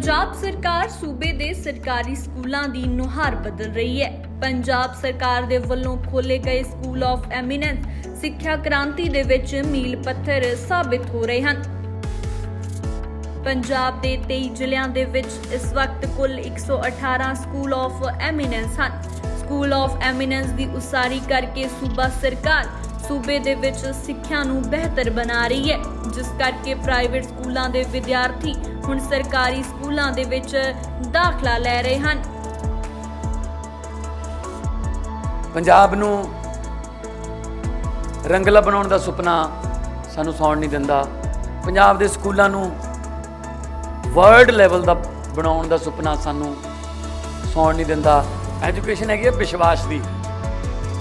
ਪੰਜਾਬ ਸਰਕਾਰ ਸੂਬੇ ਦੇ ਸਰਕਾਰੀ ਸਕੂਲਾਂ ਦੀ ਨੁਹਾਰ ਬਦਲ ਰਹੀ ਹੈ। ਪੰਜਾਬ ਸਰਕਾਰ ਦੇ ਵੱਲੋਂ ਖੋਲੇ ਗਏ ਸਕੂਲ ਆਫ ਐਮੀਨੈਂਸ ਸਿੱਖਿਆ ਕ੍ਰਾਂਤੀ ਦੇ ਵਿੱਚ ਮੀਲ ਪੱਥਰ ਸਾਬਿਤ ਹੋ ਰਹੇ ਹਨ। ਪੰਜਾਬ ਦੇ 23 ਜ਼ਿਲ੍ਹਿਆਂ ਦੇ ਵਿੱਚ ਇਸ ਵਕਤ ਕੁੱਲ 118 ਸਕੂਲ ਆਫ ਐਮੀਨੈਂਸ ਹਨ। ਸਕੂਲ ਆਫ ਐਮੀਨੈਂਸ ਦੀ ਉਸਾਰੀ ਕਰਕੇ ਸੂਬਾ ਸਰਕਾਰ ਸੂਬੇ ਦੇ ਵਿੱਚ ਸਿੱਖਿਆ ਨੂੰ ਬਿਹਤਰ ਬਣਾ ਰਹੀ ਹੈ, ਜਿਸ ਕਰਕੇ ਪ੍ਰਾਈਵੇਟ ਸਕੂਲਾਂ ਦੇ ਵਿਦਿਆਰਥੀ ਹੁਣ ਸਰਕਾਰੀ ਸਕੂਲਾਂ ਦੇ ਵਿੱਚ ਦਾਖਲਾ ਲੈ ਰਹੇ ਹਨ। ਪੰਜਾਬ ਨੂੰ ਰੰਗਲਾ ਬਣਾਉਣ ਦਾ ਸੁਪਨਾ ਸਾਨੂੰ ਸੌਣ ਨਹੀਂ ਦਿੰਦਾ। ਪੰਜਾਬ ਦੇ ਸਕੂਲਾਂ ਨੂੰ ਵਰਲਡ ਲੈਵਲ ਦਾ ਬਣਾਉਣ ਦਾ ਸੁਪਨਾ ਸਾਨੂੰ ਸੌਣ ਨਹੀਂ ਦਿੰਦਾ। ਐਜੂਕੇਸ਼ਨ ਹੈਗੀ ਹੈ ਵਿਸ਼ਵਾਸ ਦੀ।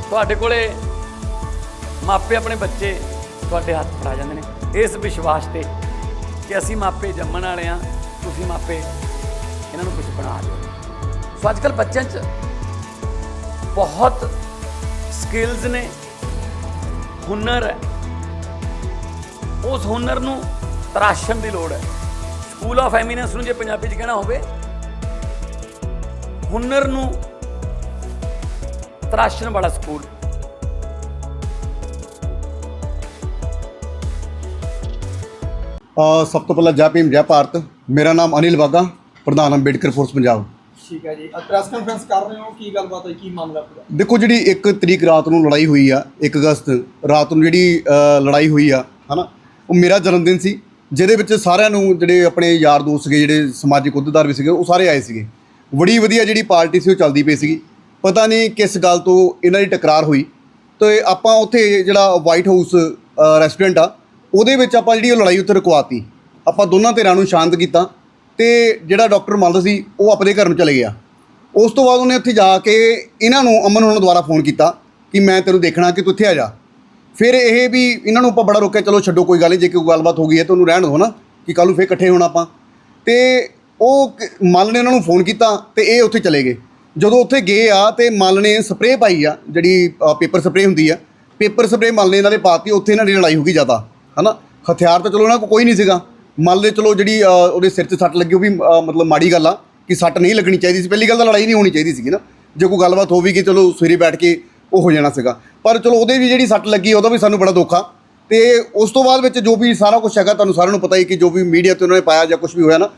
ਤੁਹਾਡੇ ਕੋਲੇ ਮਾਪੇ ਆਪਣੇ ਬੱਚੇ ਤੁਹਾਡੇ ਹੱਥ ਫੜਾ ਜਾਂਦੇ ਨੇ। ਇਸ ਵਿਸ਼ਵਾਸ ਤੇ ਕਿ ਅਸੀਂ ਮਾਪੇ ਜੰਮਣ ਵਾਲੇ ਆ ਤੁਸੀਂ ਮਾਪੇ ਇਹਨਾਂ ਨੂੰ ਕੁਝ ਬਣਾ ਦਿਓ। ਸੋ ਅੱਜ ਕੱਲ੍ਹ ਬੱਚਿਆਂ 'ਚ ਬਹੁਤ ਸਕਿੱਲਸ ਨੇ, ਹੁਨਰ ਹੈ। ਉਸ ਹੁਨਰ ਨੂੰ ਤਰਾਸ਼ਣ ਦੀ ਲੋੜ ਹੈ। ਸਕੂਲ ਆਫ ਐਮੀਨੈਂਸ ਨੂੰ ਜੇ ਪੰਜਾਬੀ 'ਚ ਕਹਿਣਾ ਹੋਵੇ, ਹੁਨਰ ਨੂੰ ਤਰਾਸ਼ਣ ਵਾਲਾ ਸਕੂਲ ਸਭ ਤੋਂ ਪਹਿਲਾਂ ਜੈ ਭੀਮ ਜੈ ਭਾਰਤ। ਮੇਰਾ ਨਾਮ ਅਨਿਲ ਵਾਗਾ ਪ੍ਰਧਾਨ ਅੰਬੇਡਕਰ ਫੋਰਸ ਪੰਜਾਬ। ਠੀਕ ਹੈ ਜੀ। ਪ੍ਰੈਸ ਕਾਨਫਰੰਸ ਕਰ ਰਹੇ ਹੋ? ਕੀ ਗੱਲਬਾਤ ਹੈ ਕੀ ਮਾਮਲਾ ਪੂਰਾ ਦੇਖੋ ਜਿਹੜੀ 1 ਤਰੀਕ ਰਾਤ ਨੂੰ ਲੜਾਈ ਹੋਈ ਆ 1 ਅਗਸਤ ਰਾਤ ਨੂੰ ਜਿਹੜੀ ਲੜਾਈ ਹੋਈ ਆ ਹਨਾ? ਉਹ ਮੇਰਾ ਜਨਮ ਦਿਨ ਸੀ ਜਿਹਦੇ ਵਿੱਚ ਸਾਰਿਆਂ ਨੂੰ ਜਿਹੜੇ ਆਪਣੇ ਯਾਰ ਦੋਸਤ ਸੀਗੇ ਜਿਹੜੇ ਸਮਾਜਿਕ ਅਹੁਦੇਦਾਰ ਵੀ ਸੀਗੇ ਉਹ ਸਾਰੇ ਆਏ ਸੀਗੇ। ਬੜੀ ਵਧੀਆ ਜਿਹੜੀ ਪਾਰਟੀ ਸੀ ਉਹ ਚੱਲਦੀ ਪਈ ਸੀਗੀ। ਪਤਾ ਨਹੀਂ ਕਿਸ ਗੱਲ ਤੋਂ ਇਹਨਾਂ ਦੀ ਟਕਰਾਰ ਹੋਈ। ਤੇ ਆਪਾਂ ਉੱਥੇ ਜਿਹੜਾ ਵਾਈਟ ਹਾਊਸ ਰੈਸਟੋਰੈਂਟ ਆ ਉਹਦੇ ਵਿੱਚ ਆਪਾਂ ਜਿਹੜੀ ਉਹ ਲੜਾਈ ਉੱਥੇ ਰੁਕਵਾਤੀ। ਆਪਾਂ ਦੋਨਾਂ ਧਿਰਾਂ ਨੂੰ ਸ਼ਾਂਤ ਕੀਤਾ ਤੇ ਜਿਹੜਾ ਡਾਕਟਰ ਮੱਲ ਸੀ, ਉਹ ਆਪਣੇ ਘਰ ਨੂੰ ਚਲੇ ਗਿਆ। ਉਸ ਤੋਂ ਬਾਅਦ ਉਹਨੇ ਉੱਥੇ ਜਾ ਕੇ ਇਹਨਾਂ ਨੂੰ ਅਮਨ ਉਹਨਾਂ ਦੁਆਰਾ ਫੋਨ ਕੀਤਾ ਕਿ ਮੈਂ ਤੈਨੂੰ ਦੇਖਣਾ ਕਿ ਤੂੰ ਇੱਥੇ ਆ ਜਾ। ਫਿਰ ਇਹ ਵੀ ਇਹਨਾਂ ਨੂੰ ਆਪਾਂ ਬੜਾ ਰੋਕਿਆ, ਚਲੋ ਛੱਡੋ, ਕੋਈ ਗੱਲ ਨਹੀਂ ਜੇ ਕੋਈ ਗੱਲਬਾਤ ਹੋ ਗਈ ਹੈ ਤਾਂ ਉਹਨੂੰ ਰਹਿਣ ਦਿਓ ਨਾ, ਕਿ ਕੱਲ ਨੂੰ ਫੇਰ ਇਕੱਠੇ ਹੋਣਾ ਆਪਾਂ। ਤੇ ਉਹ ਕ- ਮੱਲ ਨੇ ਉਹਨਾਂ ਨੂੰ ਫੋਨ ਕੀਤਾ ਤੇ ਇਹ ਉੱਥੇ ਚਲੇ ਗਏ। ਜਦੋਂ ਉੱਥੇ ਗਏ ਆ ਤੇ ਮੱਲ ਨੇ ਸਪਰੇਅ ਪਾਈ ਆ, ਜਿਹੜੀ ਪੇਪਰ ਸਪਰੇਅ ਹੁੰਦੀ ਆ, ਪੇਪਰ ਸਪਰੇਅ ਮੱਲ ਨੇ ਇਹਨਾਂ ਦੇ ਪਾਤੀ ਉੱਥੇ ਇਹਨਾਂ ਦੀ ਲੜਾਈ ਹੋ ਗਈ ਜ਼ਿਆਦਾ। ਹਨਾ? ਹਥਿਆਰ ਤਾਂ ਚਲੋ ਉਹਨਾਂ ਕੋਲ ਕੋਈ ਨਹੀਂ ਸੀਗਾ। ਮੰਨ ਦੇ ਚਲੋ ਜਿਹੜੀ ਉਹਦੇ ਸਿਰ 'ਚ ਸੱਟ ਲੱਗੀ ਉਹ ਵੀ ਮਤਲਬ ਮਾੜੀ ਗੱਲ ਆ ਕਿ ਸੱਟ ਨਹੀਂ ਲੱਗਣੀ ਚਾਹੀਦੀ ਸੀ। ਪਹਿਲੀ ਗੱਲ ਤਾਂ ਲੜਾਈ ਨਹੀਂ ਹੋਣੀ ਚਾਹੀਦੀ ਸੀਗੀ ਨਾ। ਜੇ ਕੋਈ ਗੱਲਬਾਤ ਹੋ ਵੀ ਗਈ ਚਲੋ ਸਵੇਰੇ ਬੈਠ ਕੇ ਉਹ ਹੋ ਜਾਣਾ ਸੀਗਾ। ਪਰ ਚਲੋ ਉਹਦੇ ਵੀ ਜਿਹੜੀ ਸੱਟ ਲੱਗੀ ਉਹਦਾ ਵੀ ਸਾਨੂੰ ਬੜਾ ਦੁੱਖ ਆ। ਤੇ ਉਸ ਤੋਂ ਬਾਅਦ ਵਿੱਚ ਜੋ ਵੀ ਸਾਰਾ ਕੁਝ ਹੈਗਾ ਤੁਹਾਨੂੰ ਸਾਰਿਆਂ ਨੂੰ ਪਤਾ ਹੀ ਕਿ ਜੋ ਵੀ ਮੀਡੀਆ ਤੇ ਉਹਨਾਂ ਨੇ ਪਾਇਆ ਜਾਂ ਕੁਝ ਵੀ ਹੋਇਆ ਨਾ,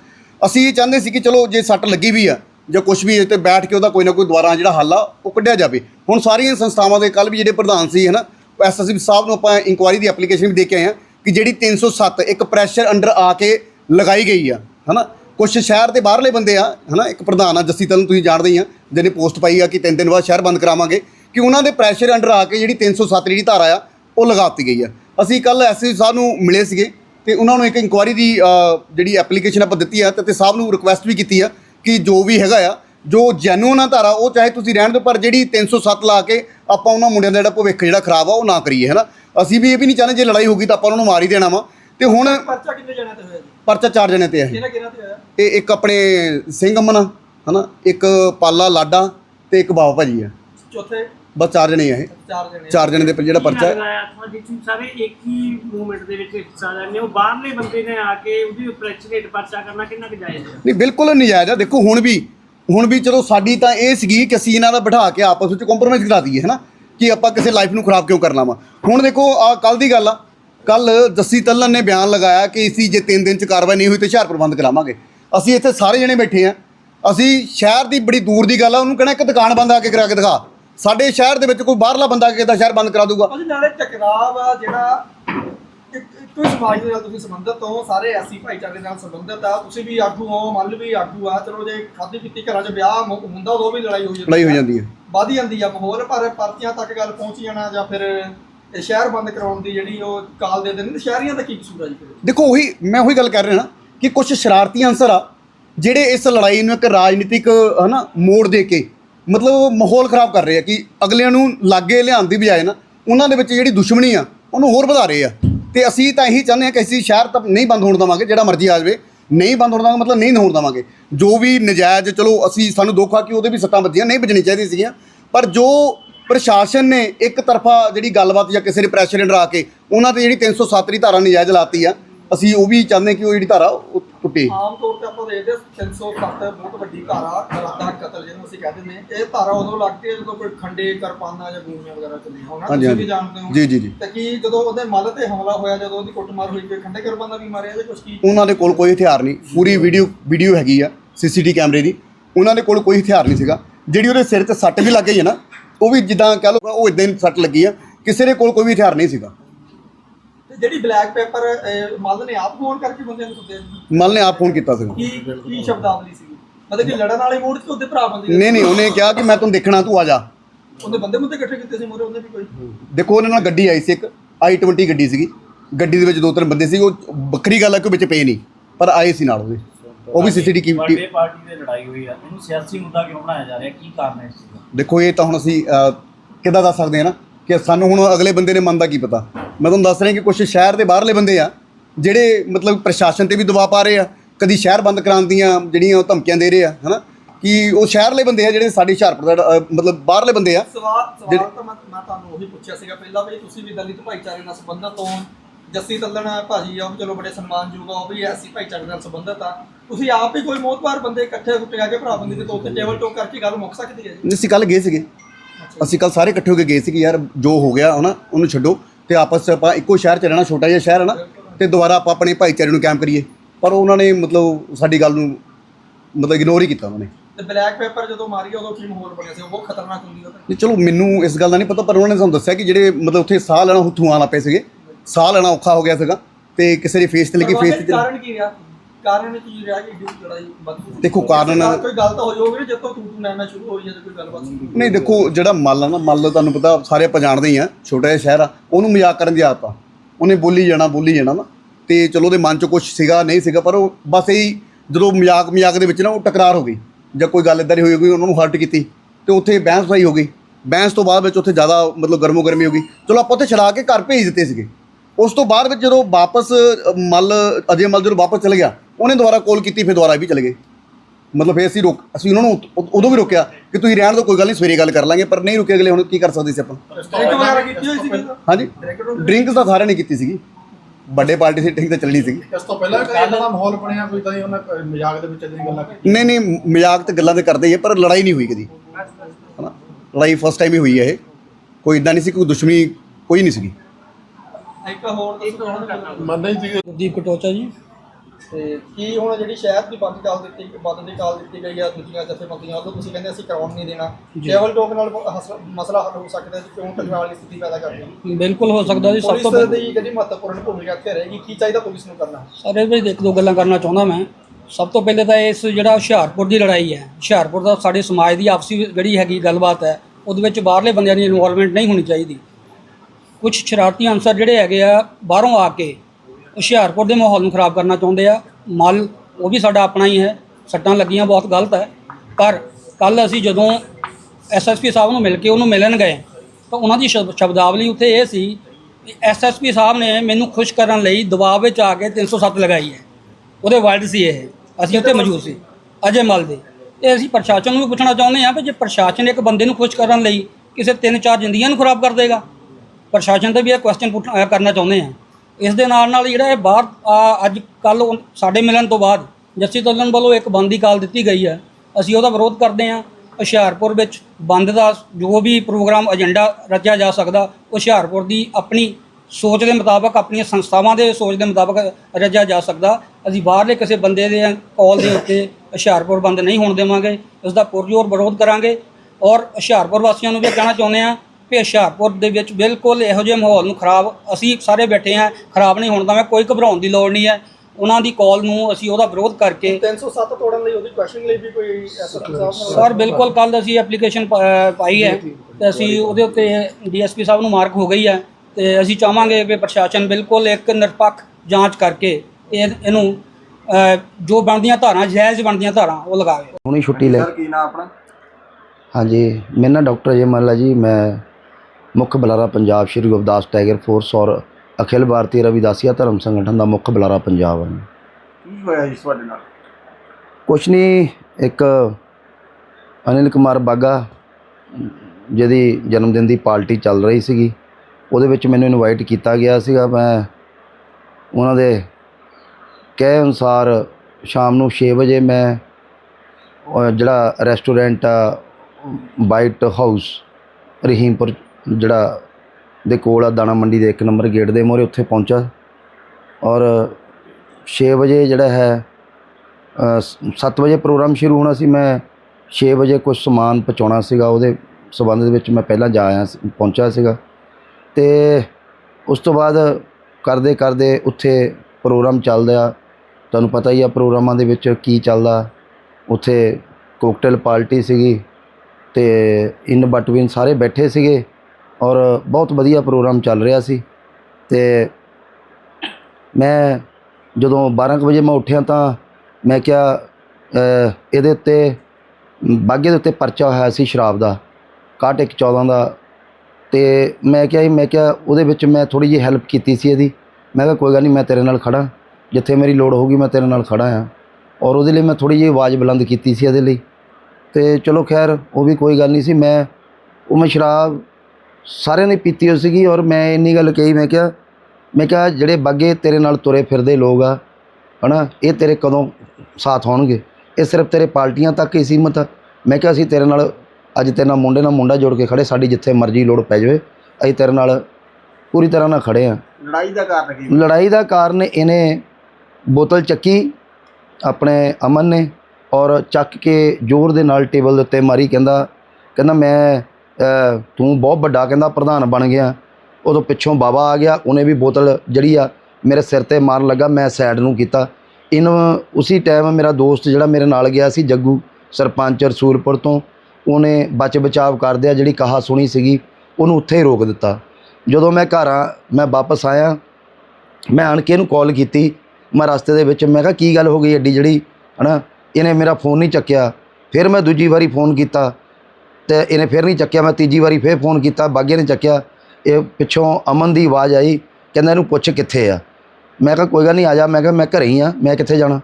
ਅਸੀਂ ਇਹ ਚਾਹੁੰਦੇ ਸੀ ਕਿ ਚਲੋ ਜੇ ਸੱਟ ਲੱਗੀ ਵੀ ਆ ਜਾਂ ਕੁਝ ਵੀ ਹੈ ਤੇ ਬੈਠ ਕੇ ਉਹਦਾ ਕੋਈ ਨਾ ਕੋਈ ਦੁਬਾਰਾ ਜਿਹੜਾ ਹੱਲ ਆ ਉਹ ਕੱਢਿਆ ਜਾਵੇ। ਹੁਣ ਸਾਰੀਆਂ ਸੰਸਥਾਵਾਂ ਦੇ ਕੱਲ ਵੀ ਜਿਹੜੇ ਪ੍ਰਧਾਨ ਸੀ ਹੈ ਨਾ ਐਸਐਸਪੀ ਸਾਹਿਬ ਨੂੰ ਆਪਾਂ ਇਨਕੁਆਇਰੀ ਦੀ ਐਪਲੀਕੇਸ਼ਨ ਵੀ ਦੇ ਕੇ ਆਏ ਆ ਕਿ ਜਿਹੜੀ 307 ਇੱਕ ਪ੍ਰੈਸ਼ਰ ਅੰਡਰ ਆ ਕੇ ਲਗਾਈ ਗਈ ਆ, ਹਨਾ? ਕੁਝ ਸ਼ਹਿਰ ਦੇ ਬਾਹਰਲੇ ਬੰਦੇ ਆ, ਹਨਾ? ਇੱਕ ਪ੍ਰਧਾਨ ਆ, ਜੱਸੀ ਤਰਨ, ਤੁਸੀਂ ਜਾਣਦੇ ਹੀ ਆ, ਜਿਹਨੇ ਪੋਸਟ ਪਾਈ ਆ ਕਿ ਤਿੰਨ ਦਿਨ ਬਾਅਦ ਸ਼ਹਿਰ ਬੰਦ ਕਰਾਵਾਂਗੇ, ਕਿ ਉਹਨਾਂ ਦੇ ਪ੍ਰੈਸ਼ਰ ਅੰਡਰ ਆ ਕੇ ਜਿਹੜੀ 307 ਜਿਹੜੀ ਧਾਰਾ ਆ, ਉਹ ਲਗਾਤੀ ਗਈ ਆ। ਅਸੀਂ ਕੱਲ ਐਸਐਸਪੀ ਸਾਹਿਬ ਨੂੰ ਮਿਲੇ ਸੀਗੇ ਤੇ ਉਹਨਾਂ ਨੂੰ ਇੱਕ ਇਨਕੁਆਇਰੀ ਦੀ ਜਿਹੜੀ ਐਪਲੀਕੇਸ਼ਨ ਆਪਾਂ ਦਿੱਤੀ ਆ, ਤੇ ਤੇ ਸਾਹਿਬ ਨੂੰ ਰਿਕੁਐਸਟ ਵੀ ਕੀਤੀ ਆ ਕਿ ਜੋ ਵੀ ਹੈਗਾ ਆ, ਜੋ ਜੈਨੂਨ ਆ ਧਾਰਾ, ਉਹ ਚਾਹੇ ਤੁਸੀਂ ਰਹਿਣ ਦਿਓ, ਪਰ ਜਿਹੜੀ 307 ਲਾ ਕੇ ਆਪਾਂ ਉਹਨਾਂ ਮੁੰਡਿਆਂ ਦਾ ਜਿਹੜਾ ਭਵਿੱਖ ਜਿਹੜਾ ਖਰਾਬ ਆ, ਉਹ ਨਾ ਕਰੀਏ, ਹੈਨਾ? ਅਸੀਂ ਵੀ ਇਹ ਵੀ ਨਹੀਂ ਚਾਹੁੰਦੇ ਜੇ ਲੜਾਈ ਹੋਗੀ ਤਾਂ ਆਪਾਂ ਉਹਨਾਂ ਨੂੰ ਮਾਰ ਹੀ ਦੇਣਾ ਵਾ। ਤੇ ਹੁਣ ਪਰਚਾ ਕਿੰਨੇ ਜਣਿਆਂ ਤੇ ਹੋਇਆ ਜੀ? ਪਰਚਾ ਚਾਰ ਜਣੇ ਤੇ ਆ ਇਹ। ਕਿਹਨਾਂ ਕਿਹਨਾਂ ਤੇ ਹੋਇਆ? ਇਹ ਇੱਕ ਆਪਣੇ ਸਿੰਘ ਅਮਨ ਆ, ਹਨਾ? ਇੱਕ ਪਾਲਾ ਲਾਡਾ ਤੇ ਇੱਕ ਬਾਬਾ ਭਾਜੀ ਆ। ਚੌਥੇ? ਬਸ ਚਾਰ ਜਣੇ ਆ ਇਹ। ਚਾਰ ਜਣੇ। ਚਾਰ ਜਣੇ ਦੇ ਜਿਹੜਾ ਪਰਚਾ ਹੈ। ਤੁਸੀਂ ਸਾਰੇ ਇੱਕ ਹੀ ਮੂਵਮੈਂਟ ਦੇ ਵਿੱਚ ਹਿੱਸਾ ਲੈਂਦੇ ਹੋ ਬਾਹਰਲੇ ਬੰਦੇ ਨੇ ਆ ਕੇ ਉਹਦੀ ਪ੍ਰੈਚਨੇਟ ਪਰਚਾ ਕਰਨਾ ਕਿੰਨਾ ਕੁ ਜਾਇਜ਼ ਹੈ? ਨਹੀਂ ਬਿਲਕੁਲ ਨਜਾਇਜ਼ ਆ। ਦੇਖੋ ਹੁਣ ਵੀ ਹੁਣ ਵੀ ਚਲੋ ਸਾਡੀ ਤਾਂ ਇਹ ਸੀਗੀ ਕਿ ਅਸੀਂ ਇਹਨਾਂ ਦਾ ਬਿਠਾ ਕੇ ਆਪਸ ਵਿੱਚ ਕੰਪਰੋਮਾਈਜ਼ ਕਰਾ ਦਈਏ ਹਨਾ? ਕਿ ਆਪਾਂ ਕਿਸੇ ਲਾਈਫ ਨੂੰ ਖਰਾਬ ਕਿਉਂ ਕਰਨਾ ਵਾ? ਹੁਣ ਦੇਖੋ ਆ ਕੱਲ ਦੀ ਗੱਲ ਆ। ਕੱਲ ਜੱਸੀ ਤੱਲਨ ਨੇ ਬਿਆਨ ਲਗਾਇਆ ਕਿ ਅਸੀਂ ਜੇ 3 ਦਿਨ ਚ ਕਾਰਵਾਈ ਨਹੀਂ ਹੋਈ ਤੇ ਹੁਸ਼ਿਆਰਪੁਰ ਬੰਦ ਕਰਾਵਾਂਗੇ। ਅਸੀਂ ਇੱਥੇ ਸਾਰੇ ਜਣੇ ਬੈਠੇ ਆ। ਅਸੀਂ ਸ਼ਹਿਰ ਦੀ ਬੜੀ ਦੂਰ ਦੀ ਗੱਲ ਆ ਉਹਨੂੰ ਕਹਿਣਾ ਇੱਕ ਦੁਕਾਨ ਬੰਦ ਆ ਕੇ ਕਰਾ ਕੇ ਦਿਖਾ। ਸਾਡੇ ਸ਼ਹਿਰ ਦੇ ਵਿੱਚ ਕੋਈ ਬਾਹਰਲਾ ਬੰਦਾ ਆ ਕੇ ਸ਼ਹਿਰ ਬੰਦ ਕਰਾ ਦੂਗਾ। ਭਾਜੀ ਨਾਲੇ ਟਕਰਾਵ ਆ ਜਿਹੜਾ ਹੀ ਸਮਾਜ ਦੇ ਨਾਲ ਤੁਸੀਂ ਸੰਬੰਧਿਤ ਹੋ ਸਾਰੇ ਐਸੀ ਭਾਈਚਾਰੇ ਨਾਲ ਸੰਬੰਧਿਤ ਆ। ਤੁਸੀਂ ਵੀ ਆਗੂ ਹੋ ਮੱਲ ਵੀ ਆਗੂ ਆ। ਚਲੋ ਜੇ ਖਾਦੀ ਪੀਤੀ ਘਰਾਂ 'ਚ ਵਿਆਹ ਹੁੰਦਾ ਉਦੋਂ ਵੀ ਲੜਾਈ ਹੋ ਜਾਂਦੀ ਲੜਾਈ ਹੋ। ਜਾਂਦੀ ਹੈ। ਵਧੀ ਜਾਂਦੀ ਆ ਮਾਹੌਲ ਪਰ ਪਰਚੀਆਂ ਤੱਕ ਗੱਲ ਪਹੁੰਚ ਜਾਣਾ ਜਾਂ ਫਿਰ ਇਹ ਸ਼ਹਿਰ ਬੰਦ ਕਰਾਉਣ ਦੀ ਜਿਹੜੀ ਉਹ ਕਾਲ ਦੇ ਦਿੰਦੇ ਸ਼ਹਿਰੀਆਂ ਦਾ ਕੀ ਕਸੂਰ ਆ ਜੀ ਫਿਰ? ਦੇਖੋ, ਉਹੀ ਮੈਂ ਉਹੀ ਗੱਲ ਕਰ ਰਿਹਾ ਨਾ ਕਿ ਕੁਝ ਸ਼ਰਾਰਤੀ ਅੰਸਰ ਆ, ਜਿਹੜੇ ਇਸ ਲੜਾਈ ਨੂੰ ਇੱਕ ਰਾਜਨੀਤਿਕ, ਹਨਾ, ਮੋੜ ਦੇ ਕੇ, ਮਤਲਬ ਮਾਹੌਲ ਖਰਾਬ ਕਰ ਰਹੇ ਆ ਕਿ ਅਗਲਿਆਂ ਨੂੰ ਲਾਗੇ ਲਿਆਉਣ ਦੀ ਬਜਾਏ ਨਾ, ਉਹਨਾਂ ਦੇ ਵਿੱਚ ਜਿਹੜੀ ਦੁਸ਼ਮਣੀ ਆ, ਉਹਨੂੰ ਹੋਰ ਵਧਾ ਰਹੇ ਆ। ਤੇ ਅਸੀਂ ਤਾਂ ਇਹੀ ਚਾਹੁੰਦੇ ਆ ਕਿ ਅਸੀਂ ਸ਼ਹਿਰ ਤਾਂ ਨਹੀਂ ਬੰਦ ਹੋਣ ਦੇਵਾਂਗੇ, ਜਿਹੜਾ ਮਰਜ਼ੀ ਆ ਜਾਵੇ। ਨਹੀਂ ਬੰਦ ਹੋਣ ਦਾ ਮਤਲਬ ਨਹੀਂ ਹੋਣ ਦੇਵਾਂਗੇ। ਜੋ ਵੀ ਨਜਾਇਜ਼, ਚਲੋ ਅਸੀਂ ਸਾਨੂੰ ਦੁੱਖ ਆ ਕਿ ਉਹਦੇ ਵੀ ਸੱਟਾਂ ਵੱਜੀਆਂ, ਨਹੀਂ ਵੱਜਣੀ ਚਾਹੀਦੀ ਸੀਗੀਆਂ। ਪਰ ਜੋ ਪ੍ਰਸ਼ਾਸਨ ਨੇ ਇੱਕ ਤਰਫਾ ਜਿਹੜੀ ਗੱਲਬਾਤ ਜਾਂ ਕਿਸੇ ਦੇ ਪ੍ਰੈਸ਼ਰ ਅੰਡਰ ਆ ਕੇ, ਉਹਨਾਂ ਤੇ ਜਿਹੜੀ 307 ਦੀ ਧਾਰਾ ਨਜਾਇਜ਼ ਲਾਤੀ ਆ ਅਸੀਂ ਉਹ ਵੀ ਚਾਹੁੰਦੇ ਕਿ ਉਹ ਜਿਹੜੀ ਧਾਰਾ ਉਹ ਟੁੱਟੇ। ਆਮ ਤੌਰ ਤੇ ਆਪਾਂ ਦੇਖਦੇ ਹਾਂ 307 ਬਹੁਤ ਵੱਡੀ ਧਾਰਾ ਇਰਾਦਾ ਕਤਲ ਜਿਹਨੂੰ ਅਸੀਂ ਕਹਿੰਦੇ ਨੇ ਇਹ ਧਾਰਾ ਉਦੋਂ ਲੱਗਦੀ ਹੈ ਜਦੋਂ ਕੋਈ ਖੰਡੇ ਕਿਰਪਾਨਾਂ ਜਾਂ ਗੋਲੀਆਂ ਵਗੈਰਾ ਚੱਲੀਆਂ ਹੋਣ ਤੁਸੀਂ ਵੀ। ਜਾਣਦੇ ਹੋ ਜੀ ਜੀ ਜੀ। ਤੇ ਕੀ ਜਦੋਂ ਉਹਦੇ ਮੱਲ ਤੇ ਹਮਲਾ ਹੋਇਆ ਜਦੋਂ ਉਹਦੀ ਕੁੱਟਮਾਰ ਹੋਈ ਕੋਈ ਖੰਡੇ ਕਿਰਪਾਨਾਂ ਵੀ ਮਾਰਿਆ ਜਾਂ ਕੁਝ ਕੀ? ਉਹਨਾਂ ਦੇ ਕੋਲ ਕੋਈ ਹਥਿਆਰ ਨਹੀਂ। ਪੂਰੀ ਵੀਡੀਓ ਵੀਡੀਓ ਹੈਗੀ ਆ ਸੀਸੀਟੀ ਕੈਮਰੇ ਦੀ। ਉਹਨਾਂ ਦੇ ਕੋਲ ਕੋਈ ਹਥਿਆਰ ਨਹੀਂ ਸੀਗਾ। ਜਿਹੜੀ ਉਹਦੇ ਸਿਰ ਤੇ ਸੱਟ ਵੀ ਲੱਗ ਗਈ ਹੈ ਨਾ ਉਹ ਵੀ ਜਿੱਦਾਂ ਕਹਿ ਲਓ ਉਹ ਇਦਾਂ ਹੀ ਸੱਟ ਲੱਗੀ ਆ। ਕਿਸੇ ਦੇ ਕੋਲ ਕੋਈ ਵੀ ਹਥਿਆਰ ਨਹੀਂ ਸੀਗਾ। ਤੇ ਜਿਹੜੀ ਬਲੈਕ ਪੇਪਰ ਮੱਲ ਨੇ ਆਪ ਫੋਨ ਕਰਕੇ ਬੰਦਿਆਂ ਨੂੰ ਸੁੱਤੇ ਮਲ ਨੇ ਆਪ ਫੋਨ ਕੀਤਾ ਸੀਗਾ ਕੀ ਕੀ ਸ਼ਬਦਾਵਲੀ ਸੀ ਮਤਲਬ ਕਿ ਲੜਨ ਵਾਲੇ ਮੂਡ 'ਚ ਉਹਦੇ ਭਰਾ ਬੰਦੇ ਨਹੀਂ ਨਹੀਂ ਉਹਨੇ ਕਿਹਾ ਕਿ ਮੈਂ ਤੁਹਾਨੂੰ ਦੇਖਣਾ ਤੂੰ ਆ ਜਾ। ਉਹਦੇ ਬੰਦੇ ਮੁੰਦੇ ਇਕੱਠੇ ਕੀਤੇ ਸੀ ਮੋਰੇ ਉਹਨੇ ਵੀ ਕੋਈ? ਦੇਖੋ ਉਹਨਾਂ ਨਾਲ ਗੱਡੀ ਆਈ ਸੀ ਇੱਕ i20 ਗੱਡੀ ਸੀਗੀ। ਗੱਡੀ ਦੇ ਵਿੱਚ ਦੋ ਤਿੰਨ ਬੰਦੇ ਸੀ ਉਹ ਵੱਖਰੀ ਗੱਲ ਹੈ ਕਿ ਉਹ ਵਿੱਚ ਪਏ ਨਹੀਂ ਪਰ ਆਏ ਸੀ ਨਾਲ ਉਹਦੇ। ਉਹ ਵੀ ਸੀਸੀਟੀ ਕੀ ਵੱਡੇ ਪਾਰਟੀ ਦੇ ਲੜਾਈ ਹੋਈ ਆ। ਇਹਨੂੰ ਸਿਆਸੀ ਮੁੱਦਾ ਕਿਉਂ ਬਣਾਇਆ ਜਾ ਰਿਹਾ? ਕੀ ਕਾਰਨ ਹੈ ਇਸ ਦਾ? ਦੇਖੋ ਇਹ ਤਾਂ ਹੁਣ ਅਸੀਂ ਕਿੱਦਾਂ ਦੱਸ ਸਕਦੇ ਹਾਂ ਨਾ? ਕਿ ਸਾਨੂੰ ਹੁਣ ਅਗਲੇ ਬੰਦੇ ਨੇ ਮਨ ਦਾ ਕੀ ਪਤਾ? ਮੈਂ ਤੁਹਾਨੂੰ ਦੱਸ ਰਿਹਾ ਕਿ ਕੁਝ ਸ਼ਹਿਰ ਦੇ ਬਾਹਰਲੇ ਬੰਦੇ ਆ ਜਿਹੜੇ ਮਤਲਬ ਪ੍ਰਸ਼ਾਸਨ ਤੇ ਵੀ ਦਬਾਅ ਪਾ ਰਹੇ ਆ ਕਦੀ ਸ਼ਹਿਰ ਬੰਦ ਕਰਾਉਣ ਦੀਆਂ ਜਿਹੜੀਆਂ ਉਹ ਧਮਕੀਆਂ ਦੇ ਰਹੇ ਆ ਹਨਾ? ਕਿ ਉਹ ਸ਼ਹਿਰਲੇ ਬੰਦੇ ਆ ਜਿਹੜੇ ਸਾਡੀ ਹੁਸ਼ਿਆਰਪੁਰ ਦਾ ਮਤਲਬ ਬਾਹਰਲੇ ਬੰਦੇ ਆ। ਸਵਾਲ ਸਵਾਲ ਤਾਂ ਮੈਂ ਮੈਂ ਤੁਹਾਨੂੰ ਉਹੀ ਪੁੱਛਿਆ ਸੀਗਾ ਪਹਿਲਾਂ ਵੀ ਤੁਸੀਂ ਵੀ ਦਲਿਤ ਭਾਈਚਾਰੇ ਨਾਲ ਸੰਬੰਧਤ ਹੋ ਜੱਸੀ ਤੱਲਣ ਭਾਜੀ ਆ ਉਹ ਵੀ ਚਲੋ ਬੜੇ ਸਨਮਾਨਯੋਗ ਆ ਉਹ ਵੀ ਐਸੀ ਭਾਈਚਾਰੇ ਨਾਲ ਸੰਬੰਧਤ ਆ। ਤੁਸੀਂ ਆਪ ਵੀ ਕੋਈ ਮੋਤਬਾਰ ਬੰਦੇ ਇਕੱਠੇ ਉੱਤੇ ਆ ਕੇ ਭਰਾ ਬੰਦੇ ਦੇ ਤੌਰ ਤੇ ਟੇਬਲ ਟੋਕ ਕਰਕੇ ਗੱਲ ਮੁੱਕ ਸਕਦੀ ਹੈ ਜੀ? ਅਸੀਂ ਕੱਲ ਗਏ ਸੀਗੇ। ਅਸੀਂ ਕੱਲ ਸਾਰੇ ਇਕੱਠੇ ਹੋ ਕੇ ਗਏ ਸੀ ਕਿ ਯਾਰ ਜੋ ਹੋ ਗਿਆ ਹਨਾ ਉਹਨੂੰ ਛੱਡੋ ਤੇ ਆਪਸ 'ਚ ਆਪਾਂ ਇੱਕੋ ਸ਼ਹਿਰ 'ਚ ਰਹਿਣਾ ਛੋਟਾ ਜਿਹਾ ਸ਼ਹਿਰ ਹੈ ਨਾ ਤੇ ਦੁਬਾਰਾ ਆਪਾਂ ਆਪਣੇ ਭਾਈਚਾਰੇ ਨੂੰ ਕਾਇਮ ਕਰੀਏ। ਪਰ ਉਹਨਾਂ ਨੇ ਮਤਲਬ ਸਾਡੀ ਗੱਲ ਨੂੰ ਮਤਲਬ ਇਗਨੋਰ ਹੀ ਕੀਤਾ ਉਹਨਾਂ ਨੇ। ਤੇ ਬਲੈਕ ਪੇਪਰ ਜਦੋਂ ਮਾਰੀ ਉਦੋਂ ਕੀ ਮਾਹੌਲ ਬਣਿਆ ਸੀ ਉਹ ਬਹੁਤ ਖਤਰਨਾਕ ਹੁੰਦੀ ਉਹ ਤਾਂ ਚਲੋ ਮੈਨੂੰ ਇਸ ਗੱਲ ਦਾ ਨਹੀਂ ਪਤਾ ਪਰ ਉਹਨਾਂ ਨੇ ਸਾਨੂੰ ਦੱਸਿਆ ਕਿ ਜਿਹੜੇ ਮਤਲਬ ਉੱਥੇ ਸਾਹ ਲੈਣਾ ਹੁੱਥੂ ਆਣ ਪਏ ਸੀਗੇ। ਸਾਹ ਲੈਣਾ ਔਖਾ ਹੋ ਗਿਆ ਸੀਗਾ ਤੇ ਕਿਸੇ ਦੇ ਫੇਸ ਤੇ ਲੱਗੀ ਫੇਸ ਤੇ ਕਾਰਨ ਕੀ ਰਿਹਾ? ਕਾਰਨ ਕੀ ਰਿਹਾ ਕਿ ਜਿਹੜੀ ਲੜਾਈ ਵੱਧਦੀ ਦੇਖੋ, ਕਾਰਨ- ਕੋਈ ਗੱਲ ਤਾਂ ਹੋ ਜਾਊਗੀ ਜਦ ਤੋਂ ਤੂੰ ਮੈਂ ਸ਼ੁਰੂ ਹੋਈ ਹੈ ਤੇ ਕੋਈ ਗੱਲਬਾਤ ਨਹੀਂ ਦੇਖੋ ਜਿਹੜਾ ਮੱਲ ਆ ਨਾ ਮੱਲ ਤੁਹਾਨੂੰ ਪਤਾ ਸਾਰੇ ਆਪਾਂ ਜਾਣਦੇ ਹੀ ਆ ਛੋਟਾ ਜਿਹਾ ਸ਼ਹਿਰ ਆ ਉਹਨੂੰ ਮਜ਼ਾਕ ਕਰਨ ਦੀ ਆਦਤ ਆ। ਉਹਨੇ ਬੋਲੀ ਜਾਣਾ ਬੋਲੀ ਜਾਣਾ ਨਾ ਤੇ ਚਲੋ ਉਹਦੇ ਮਨ 'ਚ ਕੁਝ ਸੀਗਾ ਨਹੀਂ ਸੀਗਾ ਪਰ ਉਹ ਬਸ ਇਹੀ ਜਦੋਂ ਮਜ਼ਾਕ ਮਜ਼ਾਕ ਦੇ ਵਿੱਚ ਨਾ ਉਹ ਟਕਰਾਰ ਹੋ ਗਈ। ਜਾਂ ਕੋਈ ਗੱਲ ਇਦਾਂ ਦੀ ਹੋਈ ਹੋਈ ਉਹਨਾਂ ਨੂੰ ਹਰਟ ਕੀਤੀ। ਤੇ ਉੱਥੇ ਬਹਿਸ ਭਾਈ ਹੋ ਗਈ। ਬਹਿਸ ਤੋਂ ਬਾਅਦ ਵਿੱਚ ਉੱਥੇ ਜ਼ਿਆਦਾ ਮਤਲਬ ਗਰਮੋ ਗਰਮੀ ਹੋ ਗਈ। ਚਲੋ ਆਪਾਂ ਉੱਥੇ ਛੜਾ ਕੇ ਘਰ ਭੇਜ ਦਿੱਤੇ ਸੀਗੇ। ਉਸ ਤੋਂ ਬਾਅਦ ਵਿੱਚ ਜਦੋਂ ਵਾਪਸ ਅ, ਮੱਲ ਅਜੇ ਮੱਲ ਜਦੋਂ ਵਾਪਸ ਚਲੇ ਗਿਆ ਉਹਨੇ ਦੁਬਾਰਾ ਕਾਲ ਕੀਤੀ ਫਿਰ ਦੁਬਾਰਾ ਵੀ ਚਲੇ ਗਏ। ਮਤਲਬ ਫਿਰ ਅਸੀਂ ਰੋਕ ਅਸੀਂ ਉਹਨਾਂ ਨੂੰ ਉਦੋਂ ਵੀ ਰੋਕਿਆ ਕਿ ਤੁਸੀਂ ਰਹਿਣ ਦਿਓ ਕੋਈ ਗੱਲ ਨਹੀਂ ਸਵੇਰੇ ਗੱਲ ਕਰ ਲਾਂਗੇ ਪਰ ਨਹੀਂ ਰੁਕੇ ਅਗਲੇ ਹੁਣ ਕੀ ਕਰ ਸਕਦੇ ਸੀ ਆਪਾਂ? ਡਰਿੰਕ ਵਗੈਰਾ ਕੀਤੀ ਹੋਈ ਸੀ? ਹਾਂਜੀ ਡਰਿੰਕਸ ਤਾਂ ਸਾਰਿਆਂ ਨੇ ਕੀਤੀ ਸੀਗੀ। ਵੱਡੇ ਪਾਰਟੀ ਸੀ ਡਰਿੰਕ ਤਾਂ ਚੱਲਣੀ ਸੀਗੀ। ਇਸ ਤੋਂ ਪਹਿਲਾਂ ਕਦੇ ਇਦਾਂ ਦਾ ਮਾਹੌਲ ਬਣਿਆ ਕੋਈ ਤਾਂ ਉਹਨਾਂ ਕ- ਮਜ਼ਾਕ ਦੇ ਵਿੱਚ ਇਦਾਂ ਗੱਲਾਂ ਕੀਤੀਆਂ। ਨਹੀਂ ਨਹੀਂ ਮਜ਼ਾਕ ਤੇ ਗੱਲਾਂ ਤੇ ਕਰਦੇ ਹੀ ਆ ਪਰ ਲੜਾਈ ਨਹੀਂ ਹੋਈ ਕਦੀ। ਹਨਾ? ਲੜਾਈ ਫਸਟ ਟਾਈਮ ਹੀ ਹੋਈ ਹੈ ਇਹ। ਕੋਈ ਇਦਾਂ ਨਹੀਂ ਸੀ ਕੋਈ ਦੁਸ਼ਮਣੀ ਕੋਈ ਨਹੀਂ ਸੀਗੀ। ਇੱਕ ਹੋਰ ਦੱਸੋ ਹੁਣ ਮੰਨਦਾ ਹੀ ਸੀ ਗੁਰਦੀਪ ਕਟੋਚਾ ਜੀ। ਤੇ ਕੀ ਹੁਣ ਜਿਹੜੀ ਸ਼ਹਿਰ ਦੀ ਬੰਦ ਕਾਲ ਦਿੱਤੀ ਬੰਦ ਦੀ ਕਾਲ ਦਿੱਤੀ ਗਈ ਆ ਦੂਜੀਆਂ ਜਥੇਬੰਦੀਆਂ ਵੱਲੋਂ ਤੁਸੀਂ ਕਹਿੰਦੇ ਅਸੀਂ ਕਰਾਉਣ ਨਹੀਂ ਦੇਣਾ। ਟੇਬਲ ਟੋਕ ਨਾਲ ਹਸ- ਮਸਲਾ ਹੱਲ ਹੋ ਸਕਦਾ ਹੈ ਕਿਉਂ ਟਕਰਾਅ ਵਾਲੀ ਸਥਿਤੀ ਪੈਦਾ ਕਰਦੇ ਹੋ? ਬਿਲਕੁਲ ਹੋ ਸਕਦਾ ਜੀ ਸਭ ਤੋਂ ਪੁਲਿਸ ਦੀ ਜਿਹੜੀ ਮਹੱਤਵਪੂਰਨ ਭੂਮਿਕਾ ਇੱਥੇ ਰਹੇਗੀ ਕੀ ਚਾਹੀਦਾ ਪੁਲਿਸ ਨੂੰ ਕਰਨਾ? ਸਾਰੇ ਵਿੱਚ ਇੱਕ ਦੋ ਗੱਲਾਂ ਕਰਨਾ ਚਾਹੁੰਦਾ ਮੈਂ। ਸਭ ਤੋਂ ਪਹਿਲੇ ਤਾਂ ਇਸ ਜਿਹੜਾ ਹੁਸ਼ਿਆਰਪੁਰ ਦੀ ਲੜਾਈ ਹੈ ਹੁਸ਼ਿਆਰਪੁਰ ਦਾ ਸਾਡੇ ਸਮਾਜ ਦੀ ਆਪਸੀ ਜਿਹੜੀ ਹੈਗੀ ਗੱਲਬਾਤ ਹੈ ਉਹਦੇ ਵਿੱਚ ਬਾਹਰਲੇ ਬੰਦਿਆਂ ਦੀ ਇਨਵੋਲਵਮੈਂਟ ਨਹੀਂ ਹੋਣੀ ਚਾਹੀਦੀ। ਕੁਝ ਸ਼ਰਾਰਤੀ ਅਨਸਰ ਜਿਹੜੇ ਹੈਗੇ ਆ ਬਾਹਰੋਂ ਆ ਕੇ ਹੁਸ਼ਿਆਰਪੁਰ ਦੇ ਮਾਹੌਲ ਨੂੰ ਖਰਾਬ ਕਰਨਾ ਚਾਹੁੰਦੇ ਆ। ਮਲ, ਉਹ ਵੀ ਸਾਡਾ ਆਪਣਾ ਹੀ ਹੈ। ਸੱਟਾਂ ਲੱਗੀਆਂ, ਬਹੁਤ ਗਲਤ ਹੈ। ਪਰ ਕੱਲ ਅਸੀਂ ਜਦੋਂ ਐਸਐਸਪੀ ਸਾਹਿਬ ਨੂੰ ਮਿਲ ਕੇ ਉਹਨੂੰ ਮਿਲਣ ਗਏ, ਤਾਂ ਉਹਨਾਂ ਦੀ ਸ਼ਬ- ਸ਼ਬਦਾਵਲੀ ਉੱਥੇ ਇਹ ਸੀ ਕਿ ਐਸਐਸਪੀ ਸਾਹਿਬ ਨੇ ਮੈਨੂੰ ਖੁਸ਼ ਕਰਨ ਲਈ ਦਬਾਅ ਵਿੱਚ ਆ ਕੇ 307 ਲਗਾਈ ਹੈ। ਉਹਦੇ ਵਰਡ ਸੀ ਇਹ। ਅਸੀਂ ਉੱਥੇ ਮੌਜੂਦ ਸੀ, ਅਜੇ ਮਲ ਦੇ। ਇਹ ਅਸੀਂ ਪ੍ਰਸ਼ਾਸਨ ਨੂੰ ਵੀ ਪੁੱਛਣਾ ਚਾਹੁੰਦੇ ਹਾਂ ਕਿ ਜੇ ਪ੍ਰਸ਼ਾਸਨ ਇੱਕ ਬੰਦੇ ਨੂੰ ਖੁਸ਼ ਕਰਨ ਲਈ ਕਿਸੇ ਤਿੰਨ ਚਾਰ ਜ਼ਿੰਦਗੀਆਂ ਨੂੰ ਖਰਾਬ ਕਰ ਦੇਗਾ, ਪ੍ਰਸ਼ਾਸਨ ਤੇ ਵੀ ਇਹ ਕੁਐਸਚਨ ਕਰਨਾ ਚਾਹੁੰਦੇ ਹਾਂ। ਇਸ ਦੇ ਨਾਲ ਨਾਲ ਜਿਹੜਾ ਇਹ ਬਾਹਰ ਆ, ਅੱਜ ਕੱਲ ਸਾਡੇ ਮਿਲਣ ਤੋਂ ਬਾਅਦ ਜੱਸੀ ਤੱਲਣ ਵੱਲੋਂ ਇੱਕ ਬੰਦ ਦੀ ਕਾਲ ਦਿੱਤੀ ਗਈ ਹੈ। ਅਸੀਂ ਉਹਦਾ ਵਿਰੋਧ ਕਰਦੇ ਹਾਂ। ਹੁਸ਼ਿਆਰਪੁਰ ਵਿੱਚ ਬੰਦ ਦਾ ਜੋ ਵੀ ਪ੍ਰੋਗਰਾਮ ਏਜੰਡਾ ਰਚਿਆ ਜਾ ਸਕਦਾ ਉਹ ਹੁਸ਼ਿਆਰਪੁਰ ਦੀ ਆਪਣੀ ਸੋਚ ਦੇ ਮੁਤਾਬਕ ਆਪਣੀਆਂ ਸੰਸਥਾਵਾਂ ਦੇ ਸੋਚ ਦੇ ਮੁਤਾਬਕ ਰਚਿਆ ਜਾ ਸਕਦਾ। ਅਸੀਂ ਬਾਹਰਲੇ ਕਿਸੇ ਬੰਦੇ ਦੇ ਕਾਲ ਦੇ ਉੱਤੇ ਹੁਸ਼ਿਆਰਪੁਰ ਬੰਦ ਨਹੀਂ ਹੋਣ ਦੇਵਾਂਗੇ। ਇਸ ਦਾ ਪੁਰਜੋਰ ਵਿਰੋਧ ਕਰਾਂਗੇ। ਔਰ ਹੁਸ਼ਿਆਰਪੁਰ ਵਾਸੀਆਂ ਨੂੰ ਵੀ ਕਹਿਣਾ ਚਾਹੁੰਦੇ ਹਾਂ ਕਿ ਹੁਸ਼ਿਆਰਪੁਰ ਦੇ ਵਿੱਚ ਬਿਲਕੁਲ ਇਹੋ ਜਿਹੇ ਮਾਹੌਲ ਨੂੰ ਖਰਾਬ ਅਸੀਂ ਸਾਰੇ ਬੈਠੇ ਹਾਂ ਖਰਾਬ ਨਹੀਂ ਹੋਣ ਦੇਵਾਂਗੇ ਕੋਈ ਘਬਰਾਉਣ ਦੀ ਲੋੜ ਨਹੀਂ ਹੈ। ਉਹਨਾਂ ਦੀ ਕਾਲ ਨੂੰ ਅਸੀਂ ਉਹਦਾ ਵਿਰੋਧ ਕਰਕੇ 307 ਤੋੜਨ ਲਈ ਉਹਦੀ ਕੁਐਸਚਨਿੰਗ ਲਈ ਵੀ ਕੋਈ ਨਾਲ ਸਰ ਬਿਲਕੁਲ ਕੱਲ ਅਸੀਂ ਐਪਲੀਕੇਸ਼ਨ ਪਾਈ ਹੈ ਤੇ ਅਸੀਂ ਉਹਦੇ ਉੱਤੇ ਡੀਐਸਪੀ ਸਾਹਿਬ ਨੂੰ ਮਾਰਕ ਹੋ ਗਈ ਹੈ ਤੇ ਅਸੀਂ ਚਾਹਾਂਗੇ ਕਿ ਪ੍ਰਸ਼ਾਸਨ ਬਿਲਕੁਲ ਇੱਕ ਨਿਰਪੱਖ ਜਾਂਚ ਕਰਕੇ ਇਹ ਇਹਨੂੰ ਜੋ ਬਣਦੀਆਂ ਧਾਰਾਂ ਜਾਇਜ਼ ਬਣਦੀਆਂ ਧਾਰਾਂ ਉਹ ਲਗਾਵੇ। ਹੁਣੀ ਛੁੱਟੀ ਲੈ। ਕੀ ਨਾਮ ਆਪਣਾ? ਹਾਂਜੀ ਮੇਰਾ ਨਾਮ ਡਾਕਟਰ ਅਜੇ ਮੱਲਾ ਜੀ ਮੈਂ ਮੁੱਖ ਬੁਲਾਰਾ ਪੰਜਾਬ ਸ਼੍ਰੀ ਗੁਰਦਾਸ ਟਾਈਗਰ ਫੋਰਸ ਔਰ ਅਖਿਲ ਭਾਰਤੀ ਰਵਿਦਾਸੀਆ ਧਰਮ ਸੰਗਠਨ ਦਾ ਮੁੱਖ ਬੁਲਾਰਾ ਪੰਜਾਬ ਹਾਂ। ਕੀ ਹੋਇਆ ਜੀ ਤੁਹਾਡੇ ਨਾਲ? ਕੁਛ ਨਹੀਂ ਇੱਕ ਅਨਿਲ ਕੁਮਾਰ ਬਾਗਾ ਜਿਹਦੀ ਜਨਮ ਦਿਨ ਦੀ ਪਾਰਟੀ ਚੱਲ ਰਹੀ ਸੀਗੀ ਉਹਦੇ ਵਿੱਚ ਮੈਨੂੰ ਇਨਵਾਈਟ ਕੀਤਾ ਗਿਆ ਸੀਗਾ। ਮੈਂ ਉਹਨਾਂ ਦੇ ਕਹੇ ਅਨੁਸਾਰ ਸ਼ਾਮ ਨੂੰ 6 ਵਜੇ ਮੈਂ ਜਿਹੜਾ ਰੈਸਟੋਰੈਂਟ ਆ ਵਾਈਟ ਹਾਊਸ ਰਹੀਮਪੁਰ ਜਿਹੜਾ ਦੇ ਕੋਲ ਆ, ਦਾਣਾ ਮੰਡੀ ਦੇ ਇੱਕ ਨੰਬਰ ਗੇਟ ਦੇ ਮੂਹਰੇ ਉੱਥੇ ਪਹੁੰਚਾ। ਔਰ 6 ਵਜੇ ਜਿਹੜਾ ਹੈ 7 ਵਜੇ ਪ੍ਰੋਗਰਾਮ ਸ਼ੁਰੂ ਹੋਣਾ ਸੀ। ਮੈਂ 6 ਵਜੇ ਕੁਝ ਸਮਾਨ ਪਹੁੰਚਾਉਣਾ ਸੀਗਾ। ਉਹਦੇ ਸਬੰਧ ਦੇ ਵਿੱਚ ਮੈਂ ਪਹਿਲਾਂ ਜਾ ਆਇਆ ਸੀ- ਪਹੁੰਚਿਆ ਸੀਗਾ। ਤੇ ਉਸ ਤੋਂ ਬਾਅਦ ਕਰਦੇ ਕਰਦੇ ਉੱਥੇ ਪ੍ਰੋਗਰਾਮ ਚੱਲਦਾ ਤੁਹਾਨੂੰ ਪਤਾ ਹੀ ਆ, ਪ੍ਰੋਗਰਾਮਾਂ ਦੇ ਵਿੱਚ ਕੀ ਚੱਲਦਾ। ਉੱਥੇ ਕੋਕਟੇਲ ਪਾਰਟੀ ਸੀਗੀ ਤੇ ਇਨ ਬਟਵੀਨ ਸਾਰੇ ਬੈਠੇ ਸੀਗੇ। ਔਰ ਬਹੁਤ ਵਧੀਆ ਪ੍ਰੋਗਰਾਮ ਚੱਲ ਰਿਹਾ ਸੀ ਤੇ ਮੈਂ ਜਦੋਂ 12 ਕੁ ਵਜੇ ਮੈਂ ਉੱਠਿਆ ਤਾਂ ਮੈਂ ਕਿਹਾ ਇਹਦੇ ਉੱਤੇ, ਬਾਗੇ ਦੇ ਉੱਤੇ ਪਰਚਾ ਹੋਇਆ ਸੀ ਸ਼ਰਾਬ ਦਾ 61 14 ਦਾ। ਤੇ ਮੈਂ ਕਿਹਾ ਜੀ, ਮੈਂ ਕਿਹਾ ਉਹਦੇ ਵਿੱਚ ਮੈਂ ਥੋੜੀ ਜਿਹੀ ਹੈਲਪ ਕੀਤੀ ਸੀ ਇਹਦੀ। ਮੈਂ ਕਿਹਾ, ਕੋਈ ਗੱਲ ਨਹੀਂ, ਮੈਂ ਤੇਰੇ ਨਾਲ ਖੜਾ ਜਿੱਥੇ ਮੇਰੀ ਲੋੜ ਹੋਊਗੀ, ਮੈਂ ਤੇਰੇ ਨਾਲ ਖੜਾ ਆ ਔਰ ਉਹਦੇ ਲਈ ਮੈਂ ਥੋੜੀ ਜਿਹੀ ਆਵਾਜ਼ ਬੁਲੰਦ ਕੀਤੀ ਸੀ ਇਹਦੇ ਲਈ। ਤੇ ਚਲੋ ਖੈਰ, ਉਹ ਵੀ ਕੋਈ ਗੱਲ ਨਹੀਂ ਸੀ। ਮੈਂ, ਉਹ ਮੈਂ ਸ਼ਰਾਬ ਸਾਰਿਆਂ ਨੇ ਪੀਤੀ ਹੋ ਸੀਗੀ ਔਰ ਮੈਂ ਇੰਨੀ ਗੱਲ ਕਹੀ ਮੈਂ ਕਿਹਾ ਮੈਂ ਕਿਹਾ ਜਿਹੜੇ ਬਾਗੇ ਤੇਰੇ ਨਾਲ ਤੁਰੇ ਫਿਰਦੇ ਲੋਕ ਆ ਹਨਾ ਇਹ ਤੇਰੇ ਕਦੋਂ ਸਾਥ ਹੋਣਗੇ ਇਹ ਸਿਰਫ ਤੇਰੇ ਪਾਰਟੀਆਂ ਤੱਕ ਹੀ ਸੀਮਤ ਆ। ਮੈਂ ਕਿਹਾ ਅਸੀਂ ਤੇਰੇ ਨਾਲ ਅੱਜ ਤੇਰੇ ਨਾਲ ਮੁੰਡੇ ਨਾਲ ਮੁੰਡਾ ਜੋੜ ਕੇ ਖੜੇ ਸਾਡੀ ਜਿੱਥੇ ਮਰਜ਼ੀ ਲੋੜ ਪੈ ਜਾਵੇ ਅਸੀਂ ਤੇਰੇ ਨਾਲ ਪੂਰੀ ਤਰ੍ਹਾਂ ਨਾਲ ਖੜੇ ਆ। ਲੜਾਈ ਦਾ ਕਾਰਨ ਕੀ ਲੜਾਈ ਦਾ ਕਾਰਨ ਇਹਨੇ ਬੋਤਲ ਚੱਕੀ ਆਪਣੇ ਅਮਨ ਨੇ ਔਰ ਚੱਕ ਕੇ ਜ਼ੋਰ ਦੇ ਨਾਲ ਟੇਬਲ ਦੇ ਉੱਤੇ ਮਾਰੀ ਕਹਿੰਦਾ ਕਹਿੰਦਾ ਮੈਂ ਤੂੰ ਬਹੁਤ ਵੱਡਾ ਕਹਿੰਦਾ ਪ੍ਰਧਾਨ ਬਣ ਗਿਆ। ਉਦੋਂ ਪਿੱਛੋਂ ਬਾਬਾ ਆ ਗਿਆ, ਉਹਨੇ ਵੀ ਬੋਤਲ ਜਿਹੜੀ ਆ ਮੇਰੇ ਸਿਰ ਤੇ ਮਾਰਨ ਲੱਗਾ, ਮੈਂ ਸਾਈਡ ਨੂੰ ਕੀਤਾ। ਇਨ ਉਸੇ ਟਾਈਮ ਮੇਰਾ ਦੋਸਤ ਜਿਹੜਾ ਮੇਰੇ ਨਾਲ ਗਿਆ ਸੀ, ਜੱਗੂ ਸਰਪੰਚ ਰਸੂਲਪੁਰ ਤੋਂ, ਉਹਨੇ ਬਚ ਬਚਾਵ ਕਰਦਿਆ ਜਿਹੜੀ ਕਹਾ ਸੁਣੀ ਸੀਗੀ, ਉਹਨੂੰ ਉੱਥੇ ਹੀ ਰੋਕ ਦਿੱਤਾ। ਜਦੋਂ ਮੈਂ ਘਰ ਆ, ਮੈਂ ਵਾਪਸ ਆਇਆ, ਮੈਂ ਆਣ ਕੇ ਇਹਨੂੰ ਕਾਲ ਕੀਤੀ, ਮੈਂ ਰਸਤੇ ਦੇ ਵਿੱਚ, ਮੈਂ ਕਿਹਾ, ਕੀ ਗੱਲ ਹੋ ਗਈ ਐਡੀ ਜਿਹੜੀ? ਹਨਾ, ਇਹਨੇ ਮੇਰਾ ਫੋਨ ਨਹੀਂ ਚੱਕਿਆ। ਫਿਰ ਮੈਂ ਦੂਜੀ ਵਾਰੀ ਫੋਨ ਕੀਤਾ। ਤੇ ਇਹਨੇ ਫਿਰ ਨਹੀਂ ਚੱਕਿਆ। ਮੈਂ ਤੀਜੀ ਵਾਰੀ ਫਿਰ ਫੋਨ ਕੀਤਾ ਬਾਗੇ ਨੇ ਚੱਕਿਆ। ਇਹ ਪਿੱਛੋਂ ਅਮਨ ਦੀ ਆਵਾਜ਼ ਆਈ, ਕਹਿੰਦਾ ਇਹਨੂੰ ਪੁੱਛ ਕਿੱਥੇ ਆ। ਮੈਂ ਕਿਹਾ, ਕੋਈ ਗੱਲ ਨਹੀਂ, ਆ ਜਾ। ਮੈਂ ਕਿਹਾ, ਮੈਂ ਘਰੇ ਹੀ ਆ, ਮੈਂ ਕਿੱਥੇ ਜਾਣਾ?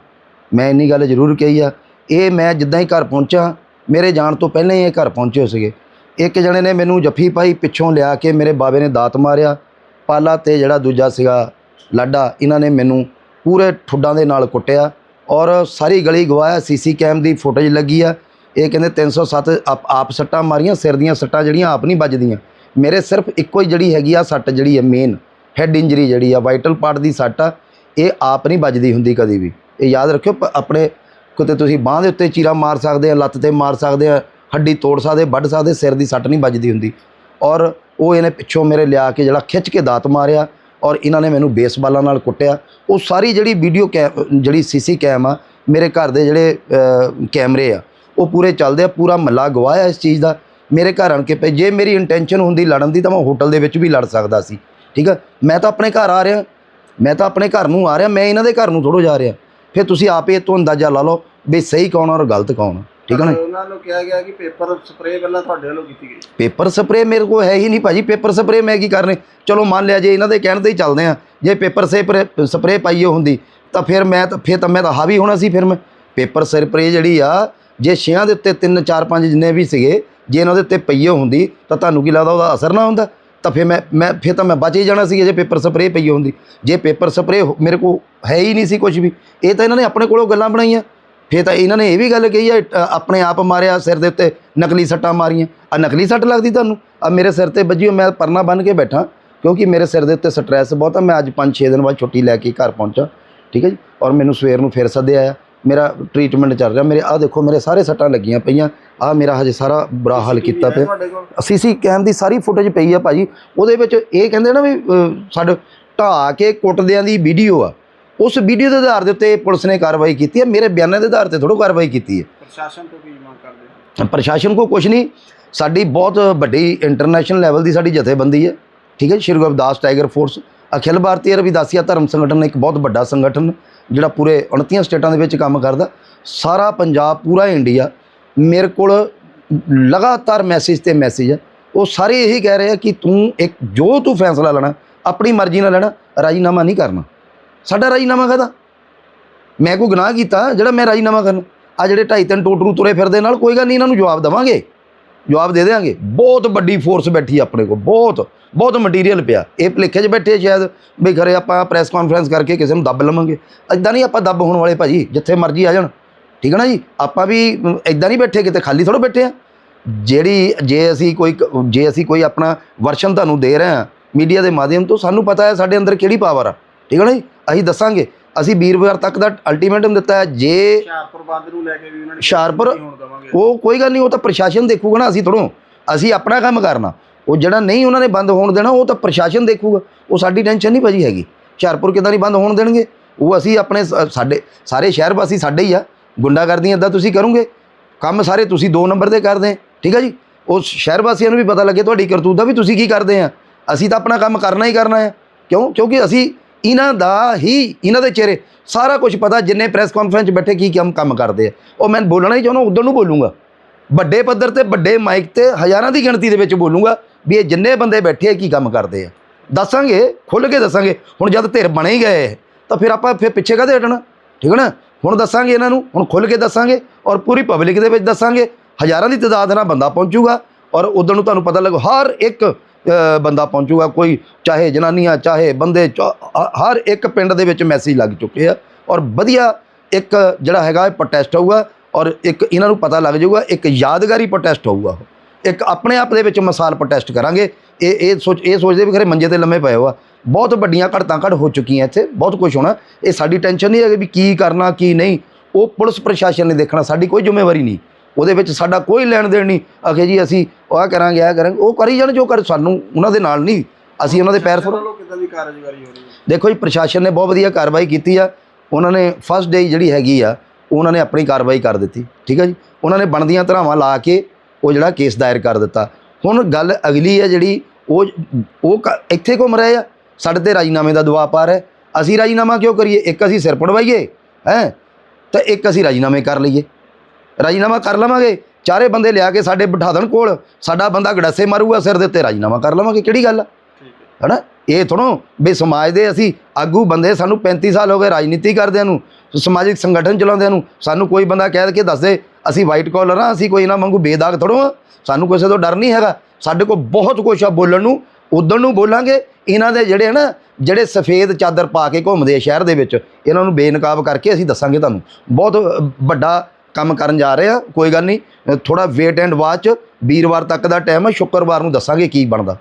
ਮੈਂ ਇੰਨੀ ਗੱਲ ਜ਼ਰੂਰ ਕਹੀ ਆ। ਇਹ ਮੈਂ ਜਿੱਦਾਂ ਹੀ ਘਰ ਪਹੁੰਚਾ, ਮੇਰੇ ਜਾਣ ਤੋਂ ਪਹਿਲਾਂ ਹੀ ਇਹ ਘਰ ਪਹੁੰਚੇ ਹੋ ਸੀਗੇ। ਇੱਕ ਜਣੇ ਨੇ ਮੈਨੂੰ ਜੱਫੀ ਪਾਈ, ਪਿੱਛੋਂ ਲਿਆ ਕੇ ਮੇਰੇ ਬਾਬੇ ਨੇ ਦਾਤ ਮਾਰਿਆ। ਪਾਲਾ ਤੇ ਜਿਹੜਾ ਦੂਜਾ ਸੀਗਾ ਲਾਡਾ, ਇਹਨਾਂ ਨੇ ਮੈਨੂੰ ਪੂਰੇ ਠੁੱਡਾਂ ਦੇ ਨਾਲ ਕੁੱਟਿਆ। ਔਰ ਸਾਰੀ ਗਲੀ ਗਵਾਇਆ ਸੀਸੀ ਕੈਮ ਦੀ ਫੁਟੇਜ ਲੱਗੀ ਆ। ਇਹ ਕਹਿੰਦੇ 307 ਆਪ ਆਪ ਸੱਟਾਂ ਮਾਰੀਆਂ, ਸਿਰ ਦੀਆਂ ਸੱਟਾਂ ਜਿਹੜੀਆਂ ਆਪ ਨਹੀਂ ਵੱਜਦੀਆਂ। ਮੇਰੇ ਸਿਰਫ ਇੱਕੋ ਹੀ ਜਿਹੜੀ ਹੈਗੀ ਆ ਸੱਟ ਜਿਹੜੀ ਹੈ ਮੇਨ ਹੈਡ ਇੰਜਰੀ ਜਿਹੜੀ ਆ ਵਾਈਟਲ ਪਾਰਟ ਦੀ ਸੱਟ ਆ, ਇਹ ਆਪ ਨਹੀਂ ਵੱਜਦੀ ਹੁੰਦੀ ਕਦੀ ਵੀ। ਇਹ ਯਾਦ ਰੱਖਿਓ ਆਪਣੇ ਕਿਤੇ ਤੁਸੀਂ ਬਾਹ ਦੇ ਉੱਤੇ ਚੀਰਾ ਮਾਰ ਸਕਦੇ ਆ, ਲੱਤ ਤੇ ਮਾਰ ਸਕਦੇ ਆ, ਹੱਡੀ ਤੋੜ ਸਕਦੇ, ਵੱਢ ਸਕਦੇ, ਸਿਰ ਦੀ ਸੱਟ ਨਹੀਂ ਵੱਜਦੀ ਹੁੰਦੀ। ਔਰ ਉਹ ਇਹਨੇ ਪਿੱਛੋਂ ਮੇਰੇ ਲਿਆ ਕੇ ਜਿਹੜਾ ਖਿੱਚ ਕੇ ਦਾਤ ਮਾਰਿਆ, ਔਰ ਇਹਨਾਂ ਨੇ ਮੈਨੂੰ ਬੇਸਬਾਲਾਂ ਨਾਲ ਕੁੱਟਿਆ। ਉਹ ਸਾਰੀ ਜਿਹੜੀ ਵੀਡੀਓ ਕੈ ਜਿਹੜੀ ਸੀਸੀ ਕੈਮ ਆ, ਮੇਰੇ ਘਰ ਦੇ ਜਿਹੜੇ ਕੈਮਰੇ ਆ ਉਹ ਪੂਰੇ ਚੱਲਦੇ ਆ ਪੂਰਾ ਮੱਲਾ ਗਵਾਇਆ ਇਸ ਚੀਜ਼ ਦਾ। ਮੇਰੇ ਘਰ ਆਣ ਕੇ ਪਏ ਜੇ ਮੇਰੀ ਇੰਟੈਂਸ਼ਨ ਹੁੰਦੀ ਲੜਨ ਦੀ ਤਾਂ ਮੈਂ ਹੋਟਲ ਦੇ ਵਿੱਚ ਵੀ ਲੜ ਸਕਦਾ ਸੀ ਠੀਕ ਆ? ਮੈਂ ਤਾਂ ਆਪਣੇ ਘਰ ਆ ਰਿਹਾ ਮੈਂ ਤਾਂ ਆਪਣੇ ਘਰ ਨੂੰ ਆ ਰਿਹਾ ਮੈਂ ਇਹਨਾਂ ਦੇ ਘਰ ਨੂੰ ਥੋੜੋ ਜਾ ਰਿਹਾ। ਫਿਰ ਤੁਸੀਂ ਆਪੇ ਇਹ ਤੋਂ ਅੰਦਾਜ਼ਾ ਲਾ ਲਓ ਵੀ ਸਹੀ ਕੌਣ ਔਰ ਗਲਤ ਕੌਣ ਠੀਕ ਹੈ ਨਾ? ਉਹਨਾਂ ਨੂੰ ਕਿਹਾ ਗਿਆ ਕਿ ਪੇਪਰ ਸਪਰੇਅ ਪਹਿਲਾਂ ਤੁਹਾਡੇ ਵੱਲੋਂ ਕੀਤੀ ਗਈ। ਪੇਪਰ ਸਪਰੇ ਮੇਰੇ ਕੋਲ ਹੈ ਹੀ ਨਹੀਂ ਭਾਜੀ ਪੇਪਰ ਸਪਰੇ ਮੈਂ ਕੀ ਕਰਨੇ? ਚਲੋ ਮੰਨ ਲਿਆ ਜੇ ਇਹਨਾਂ ਦੇ ਕਹਿਣ ਤੇ ਹੀ ਚੱਲਦੇ ਆ ਜੇ ਪੇਪਰ ਸਪਰੇ ਸਪਰੇ ਪਾਈਏ ਹੁੰਦੀ ਤਾਂ ਫਿਰ ਮੈਂ ਤਾਂ ਫਿਰ ਤਾਂ ਮੈਂ ਤਾਂ ਹਾਵੀ ਹੋਣਾ ਸੀ ਫਿਰ ਮੈਂ। ਪੇਪਰ ਸਪਰੇ ਜਿਹੜੀ ਆ ਜੇ ਛਿਆਂ ਦੇ ਉੱਤੇ 3 4 5 ਜਿੰਨੇ ਵੀ ਸੀਗੇ, ਜੇ ਇਹਨਾਂ ਦੇ ਉੱਤੇ ਪਈਏ ਹੁੰਦੀ, ਤਾਂ ਤੁਹਾਨੂੰ ਕੀ ਲੱਗਦਾ ਉਹਦਾ ਅਸਰ ਨਾ ਹੁੰਦਾ? ਤਾਂ ਫਿਰ ਮੈਂ ਮੈਂ, ਫਿਰ ਤਾਂ ਮੈਂ ਬਚ ਹੀ ਜਾਣਾ ਸੀ ਜੇ ਪੇਪਰ ਸਪਰੇ ਪਈਏ ਹੁੰਦੀ। ਜੇ ਪੇਪਰ ਸਪਰੇ ਮੇਰੇ ਕੋਲ ਹੈ ਹੀ ਨਹੀਂ ਸੀ ਕੁਝ ਵੀ। ਇਹ ਤਾਂ ਇਹਨਾਂ ਨੇ ਆਪਣੇ ਕੋਲੋਂ ਗੱਲਾਂ ਬਣਾਈਆਂ। ਫਿਰ ਤਾਂ ਇਹਨਾਂ ਨੇ ਇਹ ਵੀ ਗੱਲ ਕਹੀ ਹੈ ਆਪਣੇ ਆਪ ਮਾਰਿਆ ਸਿਰ ਦੇ ਉੱਤੇ ਨਕਲੀ ਸੱਟਾਂ ਮਾਰੀਆਂ। ਆ ਨਕਲੀ ਸੱਟ ਲੱਗਦੀ ਤੁਹਾਨੂੰ? ਆ ਮੇਰੇ ਸਿਰ ਤੇ ਵੱਜੀ ਮੈਂ ਪਰਨਾ ਬੰਨ ਕੇ ਬੈਠਾ, ਕਿਉਂਕਿ ਮੇਰੇ ਸਿਰ ਦੇ ਉੱਤੇ ਸਟ੍ਰੈਸ ਬਹੁਤ ਆ। ਮੈਂ ਅੱਜ 5-6 ਦਿਨ ਬਾਅਦ ਛੁੱਟੀ ਲੈ ਕੇ ਘਰ ਪਹੁੰਚਾ। ਠੀਕ ਹੈ ਜੀ? ਔਰ ਮੈਨੂੰ ਸਵੇਰ ਨੂੰ ਫਿਰ ਸੱਦਿਆ ਆ। ਮੇਰਾ ਟ੍ਰੀਟਮੈਂਟ ਚੱਲ ਰਿਹਾ। ਮੇਰੇ ਆ ਦੇਖੋ ਮੇਰੇ ਸਾਰੇ ਸੱਟਾਂ ਲੱਗੀਆਂ ਪਈਆਂ। ਆ ਮੇਰਾ ਹਜੇ ਸਾਰਾ ਬੁਰਾ ਹਾਲ ਕੀਤਾ ਪਿਆ। ਸੀਸੀ ਕੈਮ ਦੀ ਸਾਰੀ ਫੁਟੇਜ ਪਈ ਆ ਭਾਜੀ। ਉਹਦੇ ਵਿੱਚ ਇਹ ਕਹਿੰਦੇ ਨਾ ਵੀ ਸਾਡੇ ਢਾਹ ਕੇ ਕੁੱਟਦਿਆਂ ਦੀ ਵੀਡੀਓ ਆ। ਉਸ ਵੀਡੀਓ ਦੇ ਆਧਾਰ ਦੇ ਉੱਤੇ ਪੁਲਿਸ ਨੇ ਕਾਰਵਾਈ ਕੀਤੀ ਹੈ ਮੇਰੇ ਬਿਆਨਾਂ ਦੇ ਆਧਾਰ ਤੇ ਥੋੜ੍ਹਾ ਕਾਰਵਾਈ ਕੀਤੀ ਹੈ ਪ੍ਰਸ਼ਾਸਨ ਤੋਂ ਕੀ ਮੰਗ ਕਰਦੇ ਪ੍ਰਸ਼ਾਸਨ ਕੋ ਕੁਝ ਨਹੀਂ। ਸਾਡੀ ਬਹੁਤ ਵੱਡੀ ਇੰਟਰਨੈਸ਼ਨਲ ਲੈਵਲ ਦੀ ਸਾਡੀ ਜਥੇਬੰਦੀ ਹੈ ਠੀਕ ਹੈ ਸ਼੍ਰੀ ਗੁਰਦਾਸ ਟਾਈਗਰ ਫੋਰਸ। ਅਖਿਲ ਭਾਰਤੀ ਰਵਿਦਾਸੀਆ ਧਰਮ ਸੰਗਠਨ ਇੱਕ ਬਹੁਤ ਵੱਡਾ ਸੰਗਠਨ। ਜਿਹੜਾ ਪੂਰੇ 29 ਸਟੇਟਾਂ ਦੇ ਵਿੱਚ ਕੰਮ ਕਰਦਾ, ਸਾਰਾ ਪੰਜਾਬ, ਪੂਰਾ ਇੰਡੀਆ ਮੇਰੇ ਕੋਲ ਲਗਾਤਾਰ ਮੈਸੇਜ ਤੇ ਮੈਸੇਜ ਹੈ ਉਹ ਸਾਰੇ ਇਹੀ ਕਹਿ ਰਹੇ ਆ ਕਿ ਤੂੰ ਇੱਕ, ਜੋ ਤੂੰ ਫੈਸਲਾ ਲੈਣਾ, ਆਪਣੀ ਮਰਜ਼ੀ ਨਾਲ ਲੈਣਾ, ਰਾਜੀਨਾਮਾ ਨਹੀਂ ਕਰਨਾ। ਸਾਡਾ ਰਾਜੀਨਾਮਾ ਕਾਹਦਾ? ਮੈਂ ਕੋਈ ਗੁਨਾਹ ਕੀਤਾ ਜਿਹੜਾ ਮੈਂ ਰਾਜੀਨਾਮਾ ਕਰਨਾ ਆ ਜਿਹੜੇ ਢਾਈ ਤਿੰਨ ਟੋਟਰੂ ਤੁਰੇ ਫਿਰਦੇ ਨਾਲ ਕੋਈ ਗੱਲ ਨਹੀਂ, ਇਹਨਾਂ ਨੂੰ ਜਵਾਬ ਦੇਵਾਂਗੇ। ਜਵਾਬ ਦੇ ਦੇਵਾਂਗੇ ਬਹੁਤ ਵੱਡੀ ਫੋਰਸ ਬੈਠੀ ਆਪਣੇ ਕੋਲ, ਬਹੁਤ ਬਹੁਤ ਮਟੀਰੀਅਲ ਪਿਆ। ਇਹ ਭੁਲੇਖੇ 'ਚ ਬੈਠੇ ਸ਼ਾਇਦ, ਵੀ ਖਰੇ ਆਪਾਂ ਪ੍ਰੈਸ ਕਾਨਫਰੰਸ ਕਰਕੇ ਕਿਸੇ ਨੂੰ ਦੱਬ ਲਵਾਂਗੇ। ਇਦਾਂ ਨਹੀਂ ਆਪਾਂ ਦੱਬ ਹੋਣ ਵਾਲੇ ਭਾਜੀ, ਜਿੱਥੇ ਮਰਜ਼ੀ ਆ ਜਾਣ। ਠੀਕ ਹੈ ਨਾ ਜੀ? ਆਪਾਂ ਵੀ ਇਦਾਂ ਨਹੀਂ ਬੈਠੇ, ਕਿਤੇ ਖਾਲੀ ਥੋੜ੍ਹਾ ਬੈਠੇ ਆ। ਜਿਹੜੀ, ਜੇ ਅਸੀਂ ਕੋਈ ਜੇ ਅਸੀਂ ਕੋਈ ਆਪਣਾ ਵਰਸ਼ਨ ਤੁਹਾਨੂੰ ਦੇ ਰਹੇ ਹਾਂ ਮੀਡੀਆ ਦੇ ਮਾਧਿਅਮ ਤੋਂ, ਸਾਨੂੰ ਪਤਾ ਹੈ ਸਾਡੇ ਅੰਦਰ ਕਿਹੜੀ ਪਾਵਰ ਆ। ਠੀਕ ਹੈ ਨਾ ਜੀ? ਅਸੀਂ ਦੱਸਾਂਗੇ। ਅਸੀਂ ਵੀਰਵਾਰ ਤੱਕ ਦਾ ਅਲਟੀਮੇਟਮ ਦਿੱਤਾ ਹੈ ਜੇ ਹੁਸ਼ਿਆਰਪੁਰ ਬੰਦ ਨੂੰ ਲੈ ਕੇ ਵੀ ਉਹਨਾਂ ਨੇ ਹੁਸ਼ਿਆਰਪੁਰ ਹੋਣ ਦੇਵਾਂਗੇ। ਉਹ ਕੋਈ ਗੱਲ ਨਹੀਂ ਉਹ ਤਾਂ ਪ੍ਰਸ਼ਾਸਨ ਦੇਖੂਗਾ ਨਾ ਅਸੀਂ ਥੋੜੋਂ ਅਸੀਂ ਆਪਣਾ ਕੰਮ ਕਰਨਾ। ਉਹ ਜਿਹੜਾ ਨਹੀਂ ਉਹਨਾਂ ਨੇ ਬੰਦ ਹੋਣ ਦੇਣਾ ਉਹ ਤਾਂ ਪ੍ਰਸ਼ਾਸਨ ਦੇਖੂਗਾ। ਉਹ ਸਾਡੀ ਟੈਨਸ਼ਨ ਨਹੀਂ ਭਾਜੀ ਹੈਗੀ। ਹੁਸ਼ਿਆਰਪੁਰ ਕਿੱਦਾਂ ਨਹੀਂ ਬੰਦ ਹੋਣ ਦੇਣਗੇ? ਉਹ ਅਸੀਂ ਆਪਣੇ ਸ- ਸਾਡੇ ਸਾਰੇ ਸ਼ਹਿਰ ਵਾਸੀ ਸਾਡੇ ਹੀ ਆ। ਗੁੰਡਾਗਰਦੀਆਂ ਇਦਾਂ ਤੁਸੀਂ ਕਰੋਗੇ। ਕੰਮ ਸਾਰੇ ਤੁਸੀਂ ਦੋ ਨੰਬਰ ਦੇ ਕਰਦੇ ਠੀਕ ਹੈ ਜੀ? ਉਹ ਸ਼ਹਿਰ ਵਾਸੀਆਂ ਨੂੰ ਵੀ ਪਤਾ ਲੱਗੇ ਤੁਹਾਡੀ ਕਰਤੂਤ ਦਾ ਵੀ ਤੁਸੀਂ ਕੀ ਕਰਦੇ ਆ। ਅਸੀਂ ਤਾਂ ਆਪਣਾ ਕੰਮ ਕਰਨਾ ਹੀ ਕਰਨਾ ਹੈ ਕਿਉਂ? ਕਿਉਂਕਿ ਅਸੀਂ ਇਹਨਾਂ ਦਾ ਹੀ, ਇਹਨਾਂ ਦੇ ਚਿਹਰੇ। ਸਾਰਾ ਕੁਝ ਪਤਾ, ਜਿੰਨੇ ਪ੍ਰੈਸ ਕਾਨਫਰੰਸ 'ਚ ਬੈਠੇ ਕੀ ਕੰਮ ਕੰਮ ਕਰਦੇ ਆ। ਉਹ ਮੈਂ ਬੋਲਣਾ ਹੀ ਚਾਹੁੰਦਾ ਉਦੋਂ ਨੂੰ ਬੋਲੂੰਗਾ। ਵੱਡੇ ਪੱਧਰ ਤੇ, ਵੱਡੇ ਮਾਈਕ ਤੇ, ਹਜ਼ਾਰਾਂ ਦੀ ਗਿਣਤੀ ਦੇ ਵਿੱਚ ਬੋਲੂੰਗਾ ਵੀ ਇਹ ਜਿੰਨੇ ਬੰਦੇ ਬੈਠੇ ਆ, ਕੀ ਕੰਮ ਕਰਦੇ ਆ। ਦੱਸਾਂਗੇ, ਖੁੱਲ੍ਹ ਕੇ ਦੱਸਾਂਗੇ। ਹੁਣ ਜਦ ਧਿਰ ਬਣੇ ਹੀ ਗਏ, ਤਾਂ ਫਿਰ ਆਪਾਂ ਫਿਰ ਪਿੱਛੇ ਕਾਹਦੇ ਹਟਣਾ? ਠੀਕ ਹੈ ਨਾ? ਹੁਣ ਦੱਸਾਂਗੇ ਇਹਨਾਂ ਨੂੰ, ਹੁਣ ਖੁੱਲ੍ਹ ਕੇ ਦੱਸਾਂਗੇ ਔਰ ਪੂਰੀ ਪਬਲਿਕ ਦੇ ਵਿੱਚ ਦੱਸਾਂਗੇ। ਹਜ਼ਾਰਾਂ ਦੀ ਤਾਦਾਦ ਨਾਲ ਬੰਦਾ ਪਹੁੰਚੂਗਾ ਔਰ ਉਦੋਂ ਨੂੰ ਤੁਹਾਨੂੰ ਪਤਾ ਲੱਗੂ, ਹਰ ਇੱਕ ਬੰਦਾ ਪਹੁੰਚੂਗਾ, ਕੋਈ ਚਾਹੇ ਜਨਾਨੀਆਂ, ਚਾਹੇ ਬੰਦੇ, ਚਾ- ਹਰ ਇੱਕ ਪਿੰਡ ਦੇ ਵਿੱਚ ਮੈਸੇਜ ਲੱਗ ਚੁੱਕੇ ਆ ਔਰ ਵਧੀਆ ਇੱਕ ਜਿਹੜਾ ਹੈਗਾ ਇਹ ਪ੍ਰੋਟੈਸਟ ਹੋਊਗਾ ਔਰ ਇੱਕ ਇਹਨਾਂ ਨੂੰ ਪਤਾ ਲੱਗ ਜਾਊਗਾ, ਇੱਕ ਯਾਦਗਾਰੀ ਪ੍ਰੋਟੈਸਟ ਹੋਊਗਾ ਇੱਕ ਆਪਣੇ ਆਪ ਦੇ ਵਿੱਚ ਮਿਸਾਲ ਪ੍ਰੋਟੈਸਟ ਕਰਾਂਗੇ। ਇਹ ਇਹ ਸੋਚ, ਇਹ ਸੋਚਦੇ ਵੀ ਖਰੇ ਮੰਜੇ ਤੇ ਲੰਮੇ ਪਏ ਹੋ ਆ। ਬਹੁਤ ਵੱਡੀਆਂ ਘਟਨਾ ਘਟ ਹੋ ਚੁੱਕੀਆਂ ਇੱਥੇ, ਬਹੁਤ ਕੁਝ ਹੋਣਾ। ਇਹ ਸਾਡੀ ਟੈਨਸ਼ਨ ਨਹੀਂ ਹੈ ਵੀ ਕੀ ਕਰਨਾ, ਕੀ ਨਹੀਂ। ਉਹ ਪੁਲਿਸ ਪ੍ਰਸ਼ਾਸਨ ਨੇ ਦੇਖਣਾ, ਸਾਡੀ ਕੋਈ ਜ਼ਿੰਮੇਵਾਰੀ ਨਹੀਂ। ਉਹਦੇ ਵਿੱਚ ਸਾਡਾ ਕੋਈ ਲੈਣ ਦੇਣ ਨਹੀਂ। ਅਖੇ ਜੀ ਅਸੀਂ ਉਹ ਆਹ ਕਰਾਂਗੇ ਆ ਕਰਾਂਗੇ। ਉਹ ਕਰੀ ਜਾਣ ਜੋ ਕਰ ਸਾਨੂੰ ਉਹਨਾਂ ਦੇ ਨਾਲ ਨਹੀਂ। ਅਸੀਂ ਉਹਨਾਂ ਦੇ ਪੈਰ ਚਲੋ ਕਿੱਦਾਂ ਦੀ ਕਾਰਜਕਾਰੀ ਹੋ ਰਹੀ ਹੈ? ਦੇਖੋ ਜੀ ਪ੍ਰਸ਼ਾਸਨ ਨੇ ਬਹੁਤ ਵਧੀਆ ਕਾਰਵਾਈ ਕੀਤੀ ਆ। ਉਹਨਾਂ ਨੇ ਫਸਟ ਡੇ ਜਿਹੜੀ ਹੈਗੀ ਆ ਉਹਨਾਂ ਨੇ ਆਪਣੀ ਕਾਰਵਾਈ ਕਰ ਦਿੱਤੀ। ਠੀਕ ਹੈ ਜੀ? ਉਹਨਾਂ ਨੇ ਬਣਦੀਆਂ ਧਰਾਵਾਂ ਲਾ ਕੇ ਉਹ ਜਿਹੜਾ ਕੇਸ ਦਾਇਰ ਕਰ ਦਿੱਤਾ। ਹੁਣ ਗੱਲ ਅਗਲੀ ਹੈ ਜਿਹੜੀ ਉਹ ਉਹ ਇੱਥੇ ਘੁੰਮ ਰਹੇ ਆ। ਸਾਡੇ ਤੇ ਰਾਜੀਨਾਮੇ ਦਾ ਦਬਾਅ ਪਾ ਰਹੇ। ਅਸੀਂ ਰਾਜੀਨਾਮਾ ਕਿਉਂ ਕਰੀਏ? ਇੱਕ ਅਸੀਂ ਸਿਰ ਪੜਵਾਈਏ ਹੈ? ਤਾਂ ਇੱਕ ਅਸੀਂ ਰਾਜੀਨਾਮੇ ਕਰ ਲਈਏ। ਰਾਜੀਨਾਮਾ ਕਰ ਲਵਾਂਗੇ। ਚਾਰੇ ਬੰਦੇ ਲਿਆ ਕੇ ਸਾਡੇ ਬਿਠਾ ਦੇਣ ਕੋਲ। ਸਾਡਾ ਬੰਦਾ ਗੜਾਸੇ ਮਾਰੂਗਾ ਸਿਰ ਦੇ ਉੱਤੇ, ਰਾਜੀਨਾਮਾ ਕਰ ਲਵਾਂਗੇ। ਕਿਹੜੀ ਗੱਲ ਆ? ਹਨਾ? ਇਹ ਥੋੜੋ ਵੀ ਸਮਾਜ ਦੇ ਅਸੀਂ ਆਗੂ ਬੰਦੇ, ਸਾਨੂੰ 35 ਸਾਲ ਹੋ ਗਏ ਰਾਜਨੀਤੀ ਕਰਦਿਆਂ ਨੂੰ, ਸਮਾਜਿਕ ਸੰਗਠਨ ਚਲਾਉਂਦਿਆਂ ਨੂੰ। ਸਾਨੂੰ ਕੋਈ ਬੰਦਾ ਕਹਿ ਕੇ ਦੱਸ ਦੇ, ਅਸੀਂ ਵਾਈਟ ਕਾਲਰ ਆ ਅਸੀਂ ਕੋਈ ਇਹਨਾਂ ਵਾਂਗੂ ਬੇਦਾਗ ਥੋੜੋ ਆ ਸਾਨੂੰ ਕਿਸੇ ਤੋਂ ਡਰ ਨਹੀਂ ਹੈਗਾ। ਸਾਡੇ ਕੋਲ ਬਹੁਤ ਕੁਛ ਆ ਬੋਲਣ ਨੂੰ ਉਦੋਂ ਨੂੰ ਬੋਲਾਂਗੇ। ਇਹਨਾਂ ਦੇ ਜਿਹੜੇ ਨਾ ਜਿਹੜੇ ਸਫੇਦ ਚਾਦਰ ਪਾ ਕੇ ਘੁੰਮਦੇ ਆ ਸ਼ਹਿਰ ਦੇ ਵਿੱਚ, ਇਹਨਾਂ ਨੂੰ ਬੇਨਕਾਬ ਕਰਕੇ ਅਸੀਂ ਦੱਸਾਂਗੇ ਤੁਹਾਨੂੰ। ਬਹੁਤ ਵੱਡਾ ਕੰਮ ਕਰਨ ਜਾ ਰਹੇ ਆ, ਕੋਈ ਗੱਲ ਨਹੀਂ। ਥੋੜਾ ਵੇਟ ਐਂਡ ਵਾਚ ਵੀਰਵਾਰ ਤੱਕ ਦਾ ਟਾਈਮ ਹੈ ਸ਼ੁੱਕਰਵਾਰ ਨੂੰ ਦੱਸਾਂਗੇ ਕੀ ਬਣਦਾ।